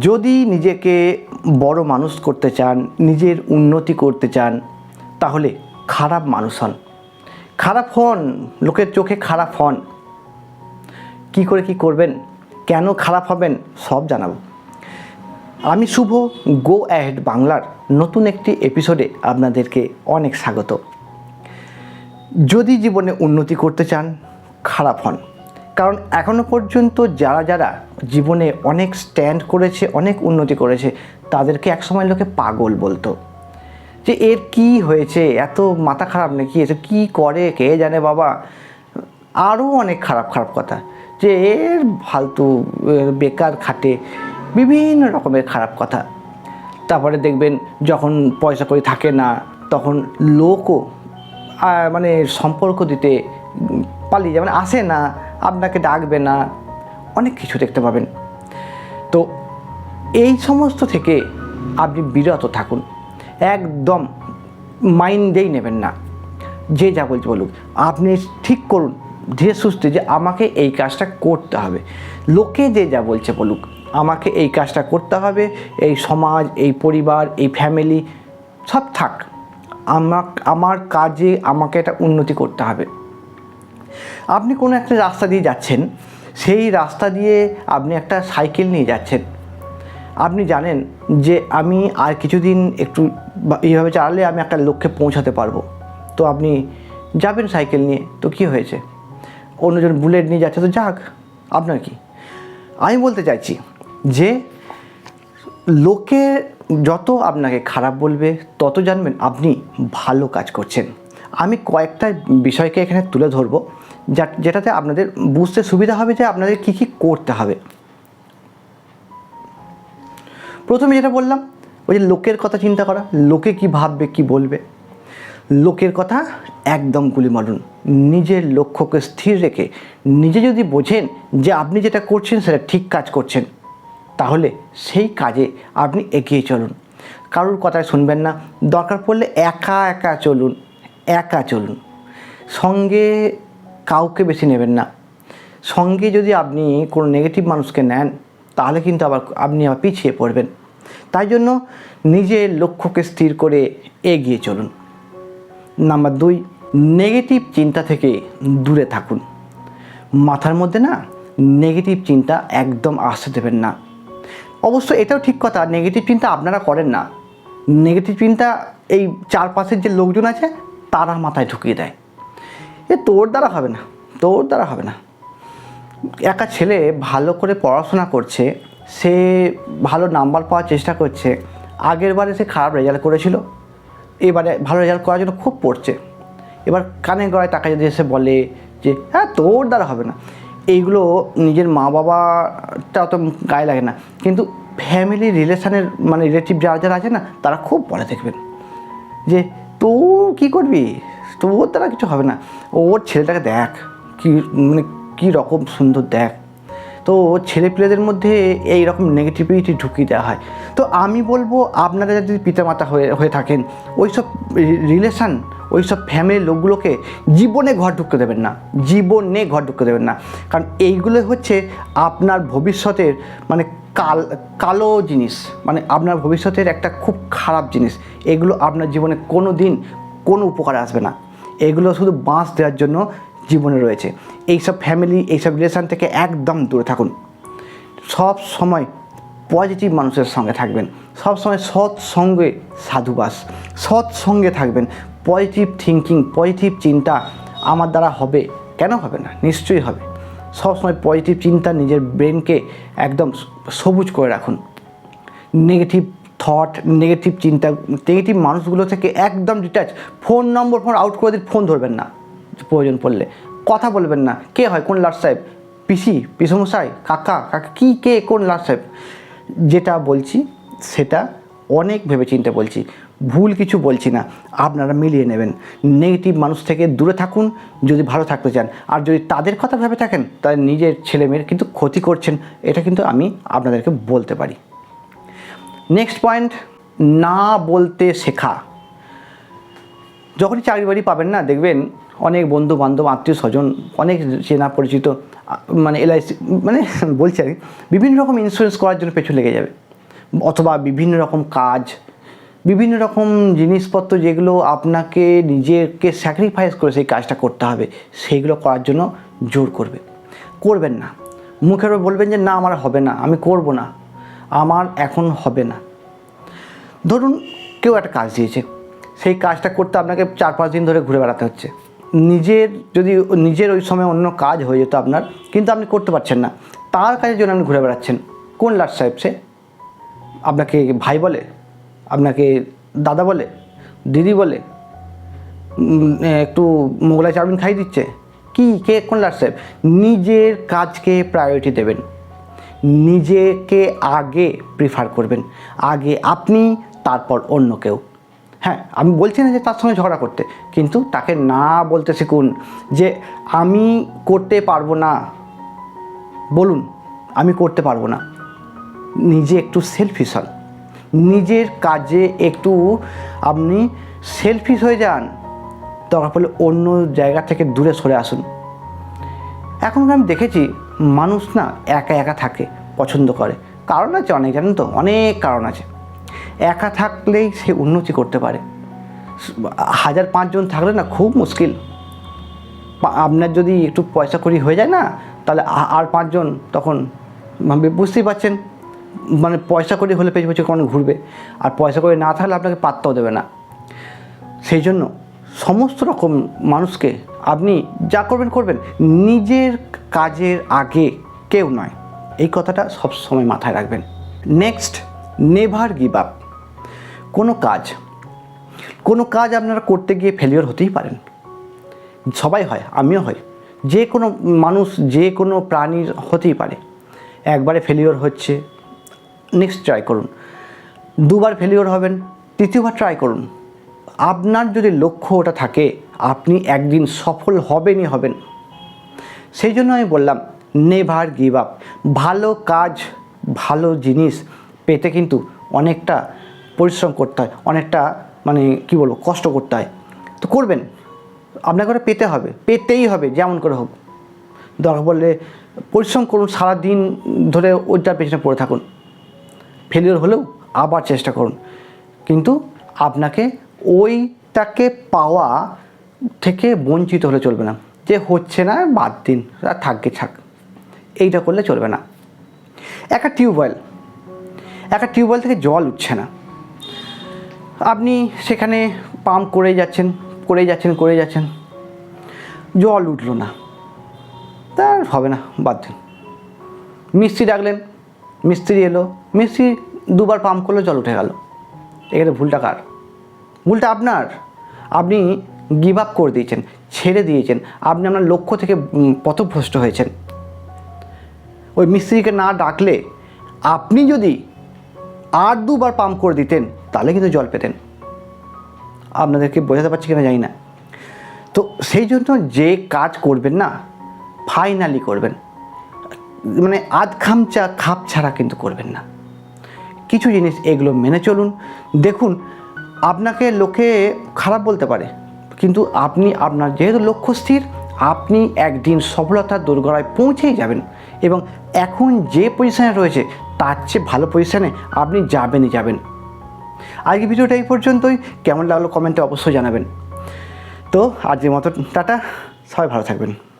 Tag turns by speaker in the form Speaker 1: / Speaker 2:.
Speaker 1: যদি নিজেকে বড় মানুষ করতে চান, নিজের উন্নতি করতে চান, তাহলে খারাপ মানুষ হন। খারাপ হন, লোকের চোখে খারাপ হন। কি করে কি করবেন? কেন খারাপ হবেন? সব জানাব। আমি শুভ গো অ্যাহেড বাংলার নতুন একটি এপিসোডে আপনাদেরকে অনেক স্বাগত। যদি জীবনে উন্নতি করতে চান, খারাপ হন। কারণ এখনও পর্যন্ত যারা যারা জীবনে অনেক স্ট্যান্ড করেছে, অনেক উন্নতি করেছে, তাদেরকে একসময় লোকে পাগল বলতো। যে এর কি হয়েছে? এত মাথা খারাপ নাকি? এসে কি করে? কে জানে বাবা? আরও অনেক খারাপ খারাপ কথা। যে এর ফালতু বেকার খাটে বিভিন্ন রকমের খারাপ কথা। তারপরে দেখবেন যখন পয়সা করি থাকে না, তখন লোকও মানে সম্পর্ক দিতে পালিয়ে যাবে মানে আসে না, আপনাকে ডাকবে না অনেক কিছু দেখতে পাবেন। তো এই সমস্ত থেকে আপনি বিরত থাকুন। একদম মাইন্ডেই নেবেন না। যে যা বলছে বলুক। আপনি ঠিক করুন ধীরে সুস্থে যে আমাকে এই কাজটা করতে হবে। লোকে যে যা বলছে বলুক, আমাকে এই কাজটা করতে হবে। এই সমাজ, এই পরিবার, এই ফ্যামিলি সব থাক। আমার আমার কাজে আমাকে এটা উন্নতি করতে হবে। আপনি কোনো একটা রাস্তা দিয়ে যাচ্ছেন সেই রাস্তা দিয়ে আপনি একটা সাইকেল নিয়ে যাচ্ছেন। আপনি জানেন যে আমি আর কিছুদিন একটু এইভাবে চালালে আমি একটা লক্ষ্যে পৌঁছাতে পারব। তো আপনি যাবেন সাইকেল নিয়ে, তো কি হয়েছে? অন্যজন বুলেট নিয়ে যাচ্ছে, তো যাক, আপনার কি? আমি বলতে চাইছি যে লোকে যত আপনাকে খারাপ বলবে, তত জানবেন আপনি ভালো কাজ করছেন। আমি কয়েকটা বিষয়কে এখানে তুলে ধরবো। যা যেটাতে আপনাদের বুঝতে সুবিধা হবে যে আপনাদের কী কী করতে হবে। প্রথমে যেটা বললাম, ওই যে লোকের কথা চিন্তা করা, লোকে কি ভাববে, কি বলবে। লোকের কথা একদম গুলি মারুন। নিজের লক্ষ্যকে স্থির রেখে নিজে যদি বোঝেন যে আপনি যেটা করছেন সেটা ঠিক কাজ করছেন, তাহলে সেই কাজে আপনি এগিয়ে চলুন। কারোর কথায় শুনবেন না। দরকার পড়লে একা একা চলুন একা চলুন। সঙ্গে কাউকে বেশি নেবেন না। সঙ্গে যদি আপনি কোনো নেগেটিভ মানুষকে নেন, তাহলে কিন্তু আবার আপনি আবার পিছিয়ে পড়বেন। তাই জন্য নিজের লক্ষ্যকে স্থির করে এগিয়ে চলুন। নাম্বার দুই নেগেটিভ চিন্তা থেকে দূরে থাকুন। মাথার মধ্যে না নেগেটিভ চিন্তা একদম আসতে দেবেন না। অবশ্য এটাও ঠিক কথা নেগেটিভ চিন্তা আপনারা করেন না। নেগেটিভ চিন্তা এই চারপাশের যে লোকজন আছে, তারা মাথায় ঢুকিয়ে দেয়। তোর দ্বারা হবে না, তোর দ্বারা হবে না। একা ছেলে ভালো করে পড়াশোনা করছে, সে ভালো নাম্বার পাওয়ার চেষ্টা করছে, আগের বারে সে খারাপ রেজাল্ট করেছিল, এবারে ভালো রেজাল্ট করার জন্য খুব পড়ছে। এবার কানে গড়ায় টাকা যদি এসে বলে যে হ্যাঁ তোর দ্বারা হবে না। এইগুলো নিজের মা বাবাটা অত গায়ে লাগে না। কিন্তু ফ্যামিলি রিলেশনের মানে রিলেটিভ যারা যারা আছে না, তারা খুব বলে দেখবেন। যে তো কী করবি? তোর দ্বারা কিছু হবে না। ওর ছেলেটাকে দেখ, কি মানে কী রকম সুন্দর দেখ। তো ছেলে পেলেদের মধ্যে এই রকম নেগেটিভিটি ঢুকিয়ে দেওয়া হয়। তো আমি বলব, আপনারা যদি পিতামাতা হয়ে হয়ে থাকেন ওই সব রিলেশান ওই সব ফ্যামিলির লোকগুলোকে জীবনে ঘর ঢুকতে দেবেন না। জীবনে ঘর ঢুকতে দেবেন না। কারণ এইগুলো হচ্ছে আপনার ভবিষ্যতের মানে কাল, কালো জিনিস। মানে আপনার ভবিষ্যতের একটা খুব খারাপ জিনিস। এগুলো আপনার জীবনে কোনো দিন কোনো উপকারে আসবে না। এগুলো শুধু বাঁশ দেওয়ার জন্য জীবনে রয়েছে। এইসব ফ্যামিলি এইসব রিলেশান থেকে একদম দূরে থাকুন। সব সময় পজিটিভ মানুষের সঙ্গে থাকবেন। সব সময় সৎ সঙ্গে সাধুবাস সৎ সঙ্গে থাকবেন। পজিটিভ থিঙ্কিং পজিটিভ চিন্তা আমার দ্বারা হবে। কেন হবে না? নিশ্চয়ই হবে। সবসময় পজিটিভ চিন্তা নিজের ব্রেনকে একদম সবুজ করে রাখুন। নেগেটিভ থট নেগেটিভ চিন্তা নেগেটিভ মানুষগুলো থেকে একদম detach phone number phone out করে দিন ফোন ধরবেন না। প্রয়োজন পড়লে। কথা বলবেন না। কে হয়? কোন লাট সাহেব? পিসি? পিসমশাই? কাকা? কাকা? কী, কে, কোন লাট সাহেব? যেটা বলছি, সেটা অনেক ভেবে চিন্তে বলছি। ভুল কিছু বলছি না। আপনারা মিলিয়ে নেবেন। নেগেটিভ মানুষ থেকে দূরে থাকুন, যদি ভালো থাকতে চান। আর যদি তাদের কথা ভেবে থাকেন, তাহলে নিজের ছেলেমেয়ের কিন্তু ক্ষতি করছেন। এটা কিন্তু আমি আপনাদেরকে বলতে পারি। নেক্সট পয়েন্ট না বলতে শেখা। যখনই চাকরি বাড়ি পাবেন না, দেখবেন অনেক বন্ধু বান্ধব আত্মীয় স্বজন, অনেক চেনা পরিচিত মানে এলআইসি মানে বলছি আর বিভিন্ন রকম ইন্স্যুরেন্স করার জন্য পেছনে লেগে যাবে। অথবা বিভিন্ন রকম কাজ, বিভিন্ন রকম জিনিসপত্র যেগুলো আপনাকে নিজেকে স্যাক্রিফাইস করে সেই কাজটা করতে হবে, সেইগুলো করার জন্য জোর করবে। করবেন না। মুখের বলবেন যে, না, আমার হবে না, আমি করব না। আমার এখন হবে না। ধরুন কেউ একটা কাজ দিয়েছে, সেই কাজটা করতে আপনাকে চার পাঁচ দিন ধরে ঘুরে বেড়াতে হচ্ছে। নিজের যদি নিজের ওই সময় অন্য কাজ হয়ে যেত আপনার, কিন্তু আপনি করতে পারছেন না। তার কাজের জন্য আপনি ঘুরে বেড়াচ্ছেন। কোন লাট সাহেব সে? আপনাকে ভাই বলে? আপনাকে দাদা বলে? দিদি বলে? একটু মোগলাই চাউমিন খাই দিচ্ছে? কি, কে, কোন লাট সাহেব? নিজের কাজকে প্রায়োরিটি দেবেন। নিজেকে আগে প্রিফার করবেন। আগে আপনি, তারপর অন্য কেউ। হ্যাঁ আমি বলছি না যে তার সঙ্গে ঝগড়া করতে, কিন্তু তাকে না বলতে শিখুন যে আমি করতে পারব না। বলুন, আমি করতে পারব না। নিজে একটু সেলফিশ হন। নিজের কাজে একটু আপনি সেলফিশ হয়ে যান। দরকার পড়লে অন্য জায়গা থেকে দূরে সরে আসুন। এখন আমি দেখেছি মানুষ না একা একা থাকে, পছন্দ করে। কারণ আছে অনেক, জানেন তো? অনেক কারণ আছে। একা থাকলেই সে উন্নতি করতে পারে। হাজার পাঁচজন থাকলে না খুব মুশকিল। আপনার যদি একটু পয়সা করি হয়ে যায় না, তাহলে আর পাঁচজন তখন মানে বুঝতেই পারছেন মানে পয়সা করি হলে পেছনে পেছনে কোন ঘুরবে। আর পয়সা করে না থাকলে আপনাকে পাত্তাও দেবে না। সেই জন্য সমস্ত রকম মানুষকে আপনি যা করবেন করবেন। নিজের কাজের আগে কেউ নয়। এই কথাটা সব সময় মাথায় রাখবেন। নেক্সট নেভার গিভ আপ কোনো কাজ কোনো কাজ আপনারা করতে গিয়ে ফেলিওর হতেই পারেন। সবাই হয়, আমিও হই। যে কোনো মানুষ, যে কোনো প্রাণীর হতেই পারে। একবারে ফেলিওর হচ্ছে নেক্সট ট্রাই করুন। দুবার ফেলিওর হবেন, তৃতীয়বার ট্রাই করুন। আপনার যদি লক্ষ্য ওটা থাকে আপনি একদিন সফল হবেনই হবেন। সেই জন্য আমি বললাম, নেভার গিভ আপ। ভালো কাজ, ভালো জিনিস পেতে কিন্তু অনেকটা পরিশ্রম করতে হয়, অনেকটা মানে কি বলব, কষ্ট করতে হয়। তো করবেন, আপনাকে ওটা পেতে হবে, পেতেই হবে, যেমন করে হোক। দরকার বললে পরিশ্রম করুন সারা দিন ধরে ওইটার পেছনে পড়ে থাকুন। ফেলিওর হলেও আবার চেষ্টা করুন। কিন্তু আপনাকে ওইটাকে পাওয়া থেকে বঞ্চিত হলে চলবে না। যে হচ্ছে না, বাদ দিন আর থাকবে থাক এইটা করলে চলবে না। একটা টিউবওয়েল। একটা টিউবওয়েল থেকে জল উঠছে না। আপনি সেখানে পাম্প করে যাচ্ছেন করে যাচ্ছেন করে যাচ্ছেন। জল উঠল না। তার হবে না, বাদ দিন। মিস্ত্রি ডাকলেন, মিস্ত্রি এলো। মিস্ত্রি দুবার পাম্প করল, জল উঠে গেল। এখানে ভুলটা কার? ভুলটা আপনার। আপনি গিভ আপ করে দিয়েছেন, ছেড়ে দিয়েছেন। আপনি আপনার লক্ষ্য থেকে পথভ্রষ্ট হয়েছেন। ওই মিস্ত্রিকে না ডাকলে আপনি যদি আর দুবার পাম্প করে দিতেন, তাহলে কিন্তু জল পেতেন। আপনাদেরকে বোঝাতে পারছি কিনা জানি না। তো সেই জন্য যে কাজ করবেন না ফাইনালি করবেন। মানে আধ খামচা খাপ ছাড়া কিন্তু করবেন না। কিছু জিনিস এগুলো মেনে চলুন। দেখুন, আপনাকে লোকে খারাপ বলতে পারে। কিন্তু আপনি আপনার যেহেতু লক্ষ্য স্থির, আপনি একদিন সফলতার দোরগড়ায় পৌঁছেই যাবেন এবং এখন যে পজিশানে রয়েছে, তার চেয়ে ভালো পজিশানে আপনি যাবেনই যাবেন। আজকে ভিডিওটা এই পর্যন্তই। কেমন লাগল কমেন্টে অবশ্যই জানাবেন। তো আজকের মতো, টাটা। সবাই ভালো থাকবেন।